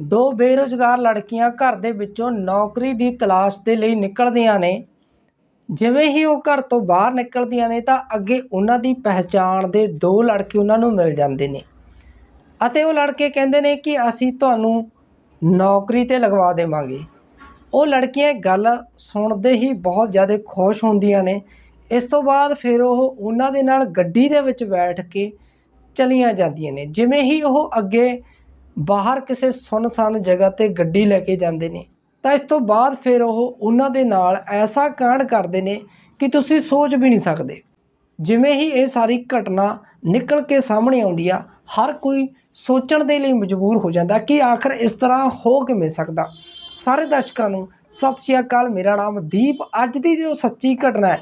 ਦੋ ਬੇਰੁਜ਼ਗਾਰ ਲੜਕੀਆਂ ਘਰ ਦੇ ਵਿੱਚੋਂ ਨੌਕਰੀ ਦੀ ਤਲਾਸ਼ ਦੇ ਲਈ ਨਿਕਲਦੀਆਂ ਨੇ। ਜਿਵੇਂ ਹੀ ਉਹ ਘਰ ਤੋਂ ਬਾਹਰ ਨਿਕਲਦੀਆਂ ਨੇ ਤਾਂ ਅੱਗੇ ਉਹਨਾਂ ਦੀ ਪਹਿਚਾਣ ਦੇ ਦੋ ਲੜਕੇ ਉਹਨਾਂ ਨੂੰ ਮਿਲ ਜਾਂਦੇ ਨੇ। ਅਤੇ ਉਹ ਲੜਕੇ ਕਹਿੰਦੇ ਨੇ ਕਿ ਅਸੀਂ ਤੁਹਾਨੂੰ ਨੌਕਰੀ ਤੇ ਲਗਵਾ ਦੇਵਾਂਗੇ। ਉਹ ਲੜਕੀਆਂ ਗੱਲ ਸੁਣਦੇ ਹੀ ਬਹੁਤ ਜ਼ਿਆਦਾ ਖੁਸ਼ ਹੁੰਦੀਆਂ ਨੇ। ਇਸ ਤੋਂ ਬਾਅਦ ਫਿਰ ਉਹ ਉਹਨਾਂ ਦੇ ਨਾਲ ਗੱਡੀ ਦੇ ਵਿੱਚ ਬੈਠ ਕੇ ਚਲੀਆਂ ਜਾਂਦੀਆਂ ਨੇ। ਜਿਵੇਂ ਹੀ ਉਹ ਅੱਗੇ ਬਾਹਰ ਕਿਸੇ ਸੁੰਨਸਾਨ ਜਗ੍ਹਾ ਤੇ ਗੱਡੀ ਲੈ ਕੇ ਜਾਂਦੇ ਨੇ। ਤਾਂ ਇਸ ਤੋਂ ਬਾਅਦ ਫਿਰ ਉਹ ਉਹਨਾਂ ਦੇ ਨਾਲ ਐਸਾ ਕਾਂਡ ਕਰਦੇ ਨੇ ਕਿ ਤੁਸੀਂ ਸੋਚ ਵੀ ਨਹੀਂ ਸਕਦੇ। ਜਿਵੇਂ ਹੀ ਇਹ ਸਾਰੀ ਘਟਨਾ ਨਿਕਲ ਕੇ ਸਾਹਮਣੇ ਆਉਂਦੀ ਆ, ਹਰ ਕੋਈ ਸੋਚਣ ਦੇ ਲਈ ਮਜਬੂਰ ਹੋ ਜਾਂਦਾ ਕਿ ਆਖਰ ਇਸ ਤਰ੍ਹਾਂ ਹੋ ਕਿਵੇਂ ਸਕਦਾ। ਸਾਰੇ ਦਰਸ਼ਕਾਂ ਨੂੰ ਸਤਿ ਸ਼੍ਰੀ ਅਕਾਲ, ਮੇਰਾ ਨਾਮ ਦੀਪ, ਅੱਜ ਦੀ ਜੋ ਸੱਚੀ ਘਟਨਾ ਹੈ,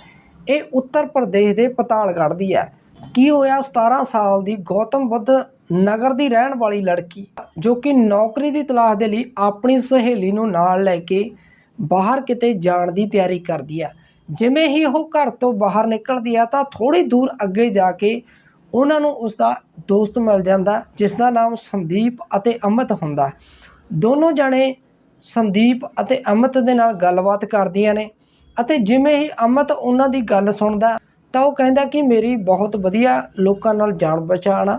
ਇਹ ਉੱਤਰ ਪ੍ਰਦੇਸ਼ ਦੇ ਪਤਾਲਗੜ੍ਹ ਦੀ ਹੈ। ਕੀ ਹੋਇਆ? 17 ਸਾਲ ਦੀ ਗੌਤਮ ਬੁੱਧ ਨਗਰ ਦੀ ਰਹਿਣ ਵਾਲੀ ਲੜਕੀ ਜੋ ਕਿ ਨੌਕਰੀ ਦੀ ਤਲਾਸ਼ ਦੇ ਲਈ ਆਪਣੀ ਸਹੇਲੀ ਨੂੰ ਨਾਲ ਲੈ ਕੇ ਬਾਹਰ ਕਿਤੇ ਜਾਣ ਦੀ ਤਿਆਰੀ ਕਰਦੀ ਆ। ਜਿਵੇਂ ਹੀ ਉਹ ਘਰ ਤੋਂ ਬਾਹਰ ਨਿਕਲਦੀ ਆ ਤਾਂ ਥੋੜੀ ਦੂਰ ਅੱਗੇ ਜਾ ਕੇ ਉਹਨਾਂ ਨੂੰ ਉਸ ਦਾ ਦੋਸਤ ਮਿਲ ਜਾਂਦਾ, ਜਿਸ ਦਾ ਨਾਮ ਸੰਦੀਪ ਅਤੇ ਅਮਿਤ ਹੁੰਦਾ। ਦੋਨੋਂ ਜਣੇ ਸੰਦੀਪ ਅਤੇ ਅਮਿਤ ਦੇ ਨਾਲ ਗੱਲਬਾਤ ਕਰਦੀਆਂ ਨੇ ਅਤੇ ਜਿਵੇਂ ਹੀ ਅਮਿਤ ਉਹਨਾਂ ਦੀ ਗੱਲ ਸੁਣਦਾ ਤਾਂ ਉਹ ਕਹਿੰਦਾ ਕਿ ਮੇਰੀ ਬਹੁਤ ਵਧੀਆ ਲੋਕਾਂ ਨਾਲ ਜਾਣ ਪਛਾਣ ਆ।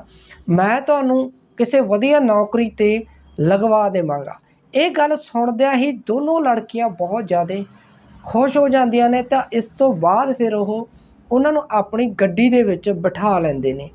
ਮੈਂ ਤੁਹਾਨੂੰ ਕਿਸੇ ਵਧੀਆ ਨੌਕਰੀ ਤੇ ਲਗਵਾ ਦੇਵਾਂਗਾ। ਇਹ ਗੱਲ ਸੁਣਦਿਆਂ ਹੀ ਦੋਨੋਂ ਲੜਕੀਆਂ ਬਹੁਤ ਜ਼ਿਆਦਾ ਖੁਸ਼ ਹੋ ਜਾਂਦੀਆਂ ਨੇ ਤਾਂ ਇਸ ਤੋਂ ਬਾਅਦ ਫਿਰ ਉਹ ਉਹਨਾਂ ਨੂੰ ਆਪਣੀ ਗੱਡੀ ਦੇ ਵਿੱਚ ਬਿਠਾ ਲੈਂਦੇ ਨੇ।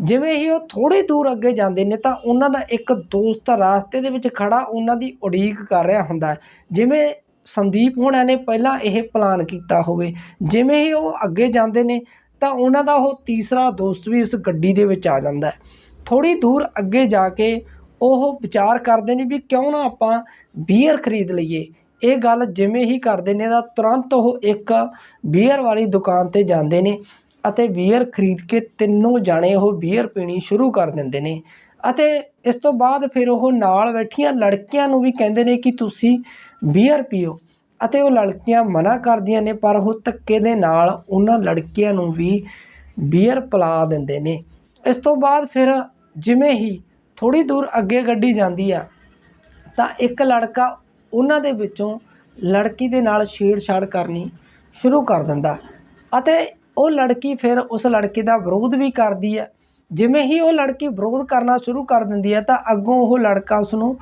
ਜਿਵੇਂ ਹੀ ਉਹ ਥੋੜੀ ਦੂਰ ਅੱਗੇ ਜਾਂਦੇ ਨੇ ਤਾਂ ਉਹਨਾਂ ਦਾ ਇੱਕ ਦੋਸਤ ਰਾਸਤੇ ਦੇ ਵਿੱਚ ਖੜਾ ਉਹਨਾਂ ਦੀ ਉਡੀਕ ਕਰ ਰਿਹਾ ਹੁੰਦਾ ਜਿਵੇਂ ਸੰਦੀਪ ਹੋਣਾ ਨੇ ਪਹਿਲਾਂ ਇਹ ਪਲਾਨ ਕੀਤਾ ਹੋਵੇ। ਜਿਵੇਂ ਹੀ ਉਹ ਅੱਗੇ ਜਾਂਦੇ ਨੇ, ਤਾਂ ਉਹਨਾਂ ਦਾ ਉਹ ਤੀਸਰਾ ਦੋਸਤ ਵੀ ਉਸ ਗੱਡੀ ਦੇ ਵਿੱਚ ਆ ਜਾਂਦਾ ਹੈ। ਥੋੜੀ ਦੂਰ ਅੱਗੇ ਜਾ ਕੇ ਉਹ ਵਿਚਾਰ ਕਰਦੇ ਨੇ ਵੀ ਕਿਉਂ ਨਾ ਆਪਾਂ ਬੀਅਰ ਖਰੀਦ ਲਈਏ। ਇਹ ਗੱਲ ਜਿਵੇਂ ਹੀ ਕਰਦੇ ਨੇ, ਤਾਂ ਤੁਰੰਤ ਉਹ ਇੱਕ ਬੀਅਰ ਵਾਲੀ ਦੁਕਾਨ ਤੇ ਜਾਂਦੇ ਨੇ ਅਤੇ ਬੀਅਰ ਖਰੀਦ ਕੇ ਤਿੰਨੋਂ ਜਾਣੇ ਉਹ ਬੀਅਰ ਪੀਣੀ ਸ਼ੁਰੂ ਕਰ ਦਿੰਦੇ ਨੇ। ਅਤੇ ਇਸ ਤੋਂ ਬਾਅਦ ਫਿਰ ਉਹ ਨਾਲ ਬੈਠੀਆਂ ਲੜਕੀਆਂ ਨੂੰ ਵੀ ਕਹਿੰਦੇ ਨੇ ਕਿ ਤੁਸੀਂ ਬੀਅਰ ਪੀਓ। ਅਤੇ ਉਹ ਲੜਕੀਆਂ ਮਨਾ ਕਰਦੀਆਂ ਨੇ, ਪਰ ਉਹ ਧੱਕੇ ਦੇ ਨਾਲ ਉਹਨਾਂ ਲੜਕੀਆਂ ਨੂੰ ਵੀ ਬੀਅਰ ਪਿਲਾ ਦਿੰਦੇ ਨੇ। ਇਸ ਤੋਂ ਬਾਅਦ ਫਿਰ ਜਿਵੇਂ ਹੀ ਥੋੜੀ ਦੂਰ ਅੱਗੇ ਗੱਡੀ ਜਾਂਦੀ ਆ, ਤਾਂ ਇੱਕ ਲੜਕਾ ਉਹਨਾਂ ਦੇ ਵਿੱਚੋਂ ਲੜਕੀ ਦੇ ਨਾਲ ਛੇੜਛਾੜ ਕਰਨੀ ਸ਼ੁਰੂ ਕਰ ਦਿੰਦਾ। ਅਤੇ ਉਹ ਲੜਕੀ ਫਿਰ ਉਸ ਲੜਕੇ ਦਾ ਵਿਰੋਧ ਵੀ ਕਰਦੀ ਹੈ ਜਿਵੇਂ ਹੀ ਉਹ ਲੜਕੀ ਵਿਰੋਧ ਕਰਨਾ ਸ਼ੁਰੂ ਕਰ ਦਿੰਦੀ ਹੈ ਤਾਂ ਅੱਗੋਂ ਉਹ ਲੜਕਾ ਉਸ ਨੂੰ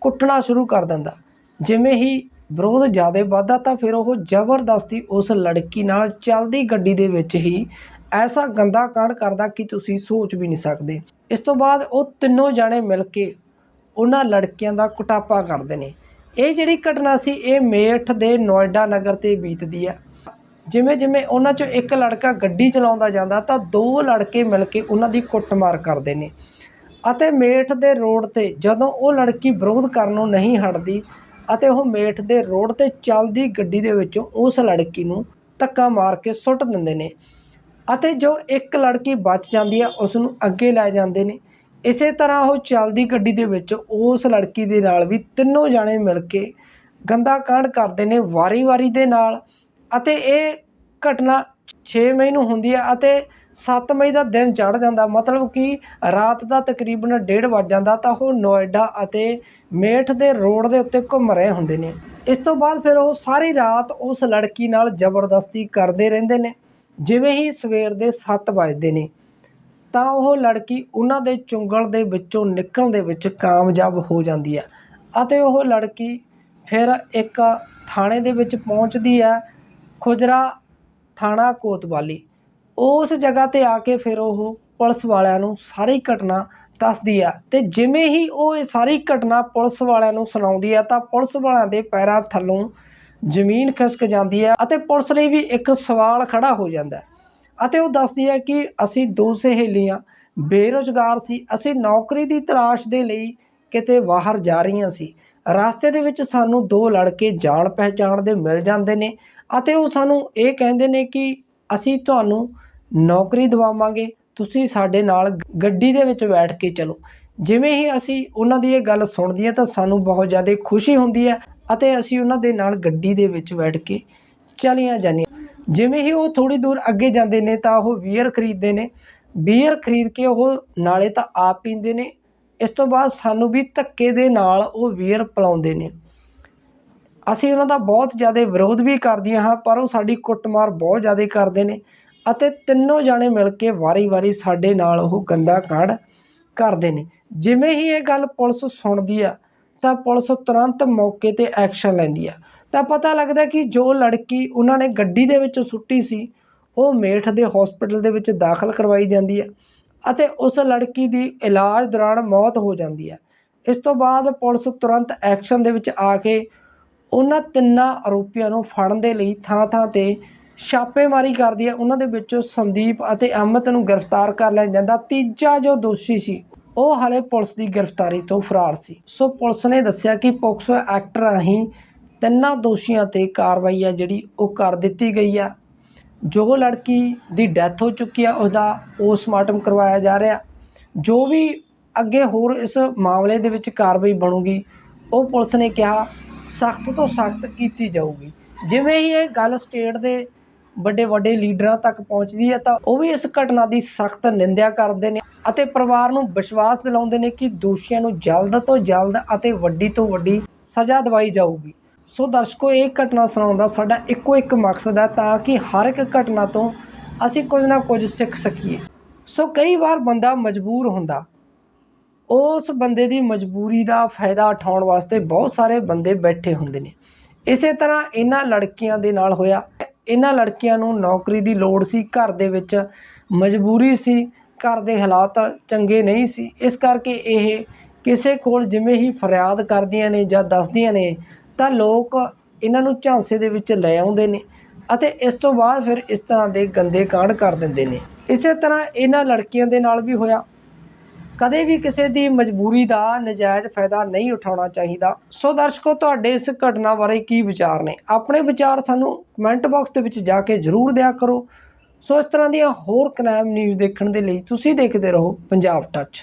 ਕੁੱਟਣਾ ਸ਼ੁਰੂ ਕਰ ਦਿੰਦਾ। ਜਿਵੇਂ ਹੀ ਵਿਰੋਧ ਜ਼ਿਆਦਾ ਵੱਧਦਾ ਤਾਂ ਫਿਰ ਉਹ ਜ਼ਬਰਦਸਤੀ ਉਸ ਲੜਕੀ ਨਾਲ ਚੱਲਦੀ ਗੱਡੀ ਦੇ ਵਿੱਚ ਹੀ ਐਸਾ ਗੰਦਾ ਕਾਂਡ ਕਰਦਾ ਕਿ ਤੁਸੀਂ ਸੋਚ ਵੀ ਨਹੀਂ ਸਕਦੇ। ਇਸ ਤੋਂ ਬਾਅਦ ਉਹ ਤਿੰਨੋਂ ਜਾਣੇ ਮਿਲ ਕੇ ਉਹਨਾਂ ਲੜਕੀਆਂ ਦਾ ਕੁਟਾਪਾ ਕਰਦੇ ਨੇ। ਇਹ ਜਿਹੜੀ ਘਟਨਾ ਸੀ, ਇਹ ਮੇਠ ਦੇ ਨੋਇਡਾ ਨਗਰ ਤੇ ਬੀਤਦੀ ਹੈ। ਜਿਵੇਂ ਜਿਵੇਂ ਉਹਨਾਂ ਚੋਂ ਇੱਕ ਲੜਕਾ ਗੱਡੀ ਚਲਾਉਂਦਾ ਜਾਂਦਾ ਤਾਂ ਦੋ ਲੜਕੇ ਮਿਲ ਕੇ ਉਹਨਾਂ ਦੀ ਕੁੱਟਮਾਰ ਕਰਦੇ ਨੇ। ਅਤੇ ਮੇਠ ਦੇ ਰੋਡ ਤੇ ਜਦੋਂ ਉਹ ਲੜਕੀ ਵਿਰੋਧ ਕਰਨੋਂ ਨਹੀਂ ਹਟਦੀ ਅਤੇ ਉਹ ਮੇਠ ਦੇ ਰੋਡ ਤੇ ਚੱਲਦੀ ਗੱਡੀ ਦੇ ਵਿੱਚੋਂ ਉਸ ਲੜਕੀ ਨੂੰ ਧੱਕਾ ਮਾਰ ਕੇ ਸੁੱਟ ਦਿੰਦੇ ਨੇ ਅਤੇ ਜੋ ਇੱਕ ਲੜਕੀ ਬਚ ਜਾਂਦੀ ਹੈ ਉਸ ਨੂੰ ਅੱਗੇ ਲੈ ਜਾਂਦੇ ਨੇ। ਇਸੇ ਤਰ੍ਹਾਂ ਉਹ ਚੱਲਦੀ ਗੱਡੀ ਦੇ ਵਿੱਚ ਉਸ ਲੜਕੀ ਦੇ ਨਾਲ ਵੀ ਤਿੰਨੋਂ ਜਾਣੇ ਮਿਲ ਕੇ ਗੰਦਾ ਕਾਂਡ ਕਰਦੇ ਨੇ ਵਾਰੀ-ਵਾਰੀ ਦੇ ਨਾਲ। ਅਤੇ ਇਹ ਘਟਨਾ 6 ਮਈ ਨੂੰ ਹੁੰਦੀ ਹੈ ਅਤੇ 7 ਮਈ ਦਾ ਦਿਨ ਚੜ ਜਾਂਦਾ। ਮਤਲਬ ਕਿ ਰਾਤ ਦਾ ਤਕਰੀਬਨ 1:30 ਵੱਜ ਜਾਂਦਾ ਤਾਂ ਉਹ ਨੋਇਡਾ ਅਤੇ ਮੇਠ ਦੇ ਰੋਡ ਦੇ ਉੱਤੇ ਘੁੰਮ ਰਹੇ ਹੁੰਦੇ ਨੇ। ਇਸ ਤੋਂ ਬਾਅਦ ਫਿਰ ਉਹ ਸਾਰੀ ਰਾਤ ਉਸ ਲੜਕੀ ਨਾਲ ਜ਼ਬਰਦਸਤੀ ਕਰਦੇ ਰਹਿੰਦੇ ਨੇ। ਜਿਵੇਂ ਹੀ ਸਵੇਰ ਦੇ 7 ਵਜਦੇ ਨੇ, ਤਾਂ ਉਹ ਲੜਕੀ ਉਹਨਾਂ ਦੇ ਚੁੰਗਲ ਦੇ ਵਿੱਚੋਂ ਨਿਕਲਣ ਦੇ ਵਿੱਚ ਕਾਮਯਾਬ ਹੋ ਜਾਂਦੀ ਹੈ ਅਤੇ ਉਹ ਲੜਕੀ ਫਿਰ ਇੱਕ ਥਾਣੇ ਦੇ ਵਿੱਚ ਪਹੁੰਚਦੀ ਹੈ ਖੁਜਰਾ ਥਾਣਾ ਕੋਤਵਾਲੀ। ਉਸ ਜਗ੍ਹਾ ਤੇ ਆ ਕੇ ਫਿਰ ਉਹ ਪੁਲਿਸ ਵਾਲਿਆਂ ਨੂੰ ਸਾਰੀ ਘਟਨਾ ਦੱਸਦੀ ਆ। ਤੇ ਜਿਵੇਂ ਹੀ ਉਹ ਇਹ ਸਾਰੀ ਘਟਨਾ ਪੁਲਿਸ ਵਾਲਿਆਂ ਨੂੰ ਸੁਣਾਉਂਦੀ ਆ, ਤਾਂ ਪੁਲਿਸ ਵਾਲਿਆਂ ਦੇ ਪੈਰਾਂ ਥੱਲੋਂ ਜ਼ਮੀਨ ਖਿਸਕ ਜਾਂਦੀ ਹੈ ਅਤੇ ਪੁਲਿਸ ਲਈ ਵੀ ਇੱਕ ਸਵਾਲ ਖੜਾ ਹੋ ਜਾਂਦਾ ਅਤੇ ਉਹ ਦੱਸਦੀ ਹੈ ਕਿ ਅਸੀਂ ਦੋ ਸਹੇਲੀਆਂ, ਬੇਰੁਜ਼ਗਾਰ ਸੀ। ਅਸੀਂ ਨੌਕਰੀ ਦੀ ਤਲਾਸ਼ ਦੇ ਲਈ ਕਿਤੇ ਬਾਹਰ ਜਾ ਰਹੀਆਂ ਸੀ। ਰਸਤੇ ਦੇ ਵਿੱਚ ਸਾਨੂੰ ਦੋ ਲੜਕੇ ਜਾਣ ਪਹਿਚਾਣ ਦੇ ਮਿਲ ਜਾਂਦੇ ਨੇ ਅਤੇ ਉਹ ਸਾਨੂੰ ਇਹ ਕਹਿੰਦੇ ਨੇ ਕਿ ਅਸੀਂ ਤੁਹਾਨੂੰ ਨੌਕਰੀ ਦਿਵਾਵਾਂਗੇ, ਤੁਸੀਂ ਸਾਡੇ ਨਾਲ ਗੱਡੀ ਦੇ ਵਿੱਚ ਬੈਠ ਕੇ ਚਲੋ। ਜਿਵੇਂ ਹੀ ਅਸੀਂ ਉਹਨਾਂ ਦੀ ਇਹ ਗੱਲ ਸੁਣਦੀ ਹੈ ਤਾਂ ਸਾਨੂੰ ਬਹੁਤ ਜ਼ਿਆਦਾ ਖੁਸ਼ੀ ਹੁੰਦੀ ਹੈ ਅਤੇ ਅਸੀਂ ਉਹਨਾਂ ਦੇ ਨਾਲ ਗੱਡੀ ਦੇ ਵਿੱਚ ਬੈਠ ਕੇ ਚਲੀਆਂ ਜਾਂਦੀਆਂ। ਜਿਵੇਂ ਹੀ ਉਹ ਥੋੜੀ ਦੂਰ ਅੱਗੇ ਜਾਂਦੇ ਨੇ ਤਾਂ ਉਹ ਬੀਅਰ ਖਰੀਦਦੇ ਨੇ। ਬੀਅਰ ਖਰੀਦ ਕੇ ਉਹ ਨਾਲੇ ਤਾਂ ਆਪ ਪੀਂਦੇ ਨੇ। ਇਸ ਤੋਂ ਬਾਅਦ ਸਾਨੂੰ ਵੀ ਧੱਕੇ ਦੇ ਨਾਲ ਉਹ ਵੀਰ ਪਿਲਾਉਂਦੇ ਨੇ। ਅਸੀਂ ਉਹਨਾਂ ਦਾ ਬਹੁਤ ਜ਼ਿਆਦਾ ਵਿਰੋਧ ਵੀ ਕਰਦੀਆਂ ਹਾਂ, ਪਰ ਉਹ ਸਾਡੀ ਕੁੱਟਮਾਰ ਬਹੁਤ ਜ਼ਿਆਦਾ ਕਰਦੇ ਨੇ ਅਤੇ ਤਿੰਨੋਂ ਜਾਣੇ ਮਿਲ ਕੇ ਵਾਰੀ-ਵਾਰੀ ਸਾਡੇ ਨਾਲ ਉਹ ਗੰਦਾ ਕਾਂਡ ਕਰਦੇ ਨੇ। ਜਿਵੇਂ ਹੀ ਇਹ ਗੱਲ ਪੁਲਿਸ ਸੁਣਦੀ ਆ, ਤਾਂ ਪੁਲਿਸ ਤੁਰੰਤ ਮੌਕੇ ਤੇ ਐਕਸ਼ਨ ਲੈਂਦੀ ਆ। ਤਾਂ ਪਤਾ ਲੱਗਦਾ ਕਿ ਜੋ ਲੜਕੀ ਉਹਨਾਂ ਨੇ ਗੱਡੀ ਦੇ ਵਿੱਚ ਸੁੱਟੀ ਸੀ, ਉਹ ਮੇਠ ਦੇ ਹਸਪੀਟਲ ਦੇ ਵਿੱਚ ਦਾਖਲ ਕਰਵਾਈ ਜਾਂਦੀ ਹੈ ਅਤੇ ਉਸ ਲੜਕੀ ਦੀ ਇਲਾਜ ਦੌਰਾਨ ਮੌਤ ਹੋ ਜਾਂਦੀ ਹੈ ਇਸ ਤੋਂ ਬਾਅਦ ਪੁਲਿਸ ਤੁਰੰਤ ਐਕਸ਼ਨ ਦੇ ਵਿੱਚ ਆ ਕੇ ਉਹਨਾਂ ਤਿੰਨਾਂ ਆਰੋਪੀਆਂ ਨੂੰ ਫੜਨ ਦੇ ਲਈ ਥਾਂ-ਥਾਂ ਤੇ ਛਾਪੇਮਾਰੀ ਕਰਦੀ ਹੈ। ਉਹਨਾਂ ਦੇ ਵਿੱਚੋਂ ਸੰਦੀਪ ਅਤੇ ਅਮਿਤ ਨੂੰ ਗ੍ਰਿਫਤਾਰ ਕਰ ਲਿਆ ਜਾਂਦਾ। ਤੀਜਾ ਜੋ ਦੋਸ਼ੀ ਸੀ, ਉਹ ਹਾਲੇ ਪੁਲਿਸ ਦੀ ਗ੍ਰਿਫਤਾਰੀ ਤੋਂ ਫਰਾਰ ਸੀ। ਸੋ ਪੁਲਿਸ ਨੇ ਦੱਸਿਆ ਕਿ ਪੋਕਸੋ ਐਕਟ ਰਾਹੀਂ ਤਿੰਨਾਂ ਦੋਸ਼ੀਆਂ ਤੇ ਕਾਰਵਾਈ ਆ ਜਿਹੜੀ ਉਹ ਕਰ ਦਿੱਤੀ ਗਈ ਆ ਜੋ ਲੜਕੀ ਦੀ ਡੈਥ ਹੋ ਚੁੱਕੀ ਆ ਉਹਦਾ ਪੋਸਟਮਾਰਟਮ ਕਰਵਾਇਆ ਜਾ ਰਿਹਾ ਜੋ ਵੀ ਅੱਗੇ ਹੋਰ ਇਸ ਮਾਮਲੇ ਦੇ ਵਿੱਚ ਕਾਰਵਾਈ ਬਣੂਗੀ, ਉਹ ਪੁਲਿਸ ਨੇ ਕਿਹਾ ਸਖਤ ਤੋਂ ਸਖਤ ਕੀਤੀ ਜਾਊਗੀ। ਜਿਵੇਂ ਹੀ ਇਹ ਗੱਲ ਸਟੇਟ ਦੇ ਵੱਡੇ ਵੱਡੇ ਲੀਡਰਾਂ ਤੱਕ ਪਹੁੰਚਦੀ ਹੈ ਤਾਂ ਉਹ ਵੀ ਇਸ ਘਟਨਾ ਦੀ ਸਖਤ ਨਿੰਦਿਆ ਕਰਦੇ ਨੇ ਅਤੇ ਪਰਿਵਾਰ ਨੂੰ ਵਿਸ਼ਵਾਸ ਦਿਲਾਉਂਦੇ ਨੇ ਕਿ ਦੋਸ਼ੀਆਂ ਨੂੰ ਜਲਦ ਤੋਂ ਜਲਦ ਅਤੇ ਵੱਡੀ ਤੋਂ ਵੱਡੀ ਸਜ਼ਾ ਦਿਵਾਈ ਜਾਊਗੀ। ਸੋ ਦਰਸ਼ਕੋ, ਇਹ ਘਟਨਾ ਸੁਣਾਉਣ ਦਾ ਸਾਡਾ ਇੱਕੋ ਇੱਕ ਮਕਸਦ ਹੈ ਤਾਂ ਕਿ ਹਰ ਇੱਕ ਘਟਨਾ ਤੋਂ ਅਸੀਂ ਕੁਝ ਨਾ ਕੁਝ ਸਿੱਖ ਸਕੀਏ। ਸੋ ਕਈ ਵਾਰ ਬੰਦਾ ਮਜਬੂਰ ਹੁੰਦਾ ਉਸ ਬੰਦੇ ਦੀ ਮਜਬੂਰੀ ਦਾ ਫਾਇਦਾ ਉਠਾਉਣ ਵਾਸਤੇ ਬਹੁਤ ਸਾਰੇ ਬੰਦੇ ਬੈਠੇ ਹੁੰਦੇ ਨੇ। ਇਸੇ ਤਰ੍ਹਾਂ ਇਹਨਾਂ ਲੜਕੀਆਂ ਦੇ ਨਾਲ ਹੋਇਆ। ਇਹਨਾਂ ਲੜਕੀਆਂ ਨੂੰ ਨੌਕਰੀ ਦੀ ਲੋੜ ਸੀ, ਘਰ ਦੇ ਵਿੱਚ ਮਜਬੂਰੀ ਸੀ, ਘਰ ਦੇ ਹਾਲਾਤ ਚੰਗੇ ਨਹੀਂ ਸੀ। ਇਸ ਕਰਕੇ ਇਹ ਕਿਸੇ ਕੋਲ ਜਿਵੇਂ ਹੀ ਫਰਿਆਦ ਕਰਦੀਆਂ ਨੇ ਜਾਂ ਦੱਸਦੀਆਂ ਨੇ, ਤਾਂ ਲੋਕ ਇਹਨਾਂ ਨੂੰ ਝਾਂਸੇ ਦੇ ਵਿੱਚ ਲੈ ਆਉਂਦੇ ਨੇ ਅਤੇ ਇਸ ਤੋਂ ਬਾਅਦ ਫਿਰ ਇਸ ਤਰ੍ਹਾਂ ਦੇ ਗੰਦੇ ਕਾਂਡ ਕਰ ਦਿੰਦੇ ਨੇ। ਇਸੇ ਤਰ੍ਹਾਂ ਇਹਨਾਂ ਲੜਕੀਆਂ ਦੇ ਨਾਲ ਵੀ ਹੋਇਆ। ਕਦੇ ਵੀ ਕਿਸੇ ਦੀ ਮਜਬੂਰੀ ਦਾ ਨਜਾਇਜ਼ ਫਾਇਦਾ ਨਹੀਂ ਉਠਾਉਣਾ ਚਾਹੀਦਾ। ਸੋ ਦਰਸ਼ਕੋ, ਤੁਹਾਡੇ ਇਸ ਘਟਨਾ ਬਾਰੇ ਕੀ ਵਿਚਾਰ ਨੇ? ਆਪਣੇ ਵਿਚਾਰ ਸਾਨੂੰ ਕਮੈਂਟ ਬਾਕਸ ਦੇ ਵਿੱਚ ਜਾ ਕੇ ਜ਼ਰੂਰ ਦਿਆ ਕਰੋ। ਸੋ ਇਸ ਤਰ੍ਹਾਂ ਦੀਆਂ ਹੋਰ ਕ੍ਰਾਈਮ ਨਿਊਜ਼ ਦੇਖਣ ਦੇ ਲਈ ਤੁਸੀਂ ਦੇਖਦੇ ਰਹੋ ਪੰਜਾਬ ਟੱਚ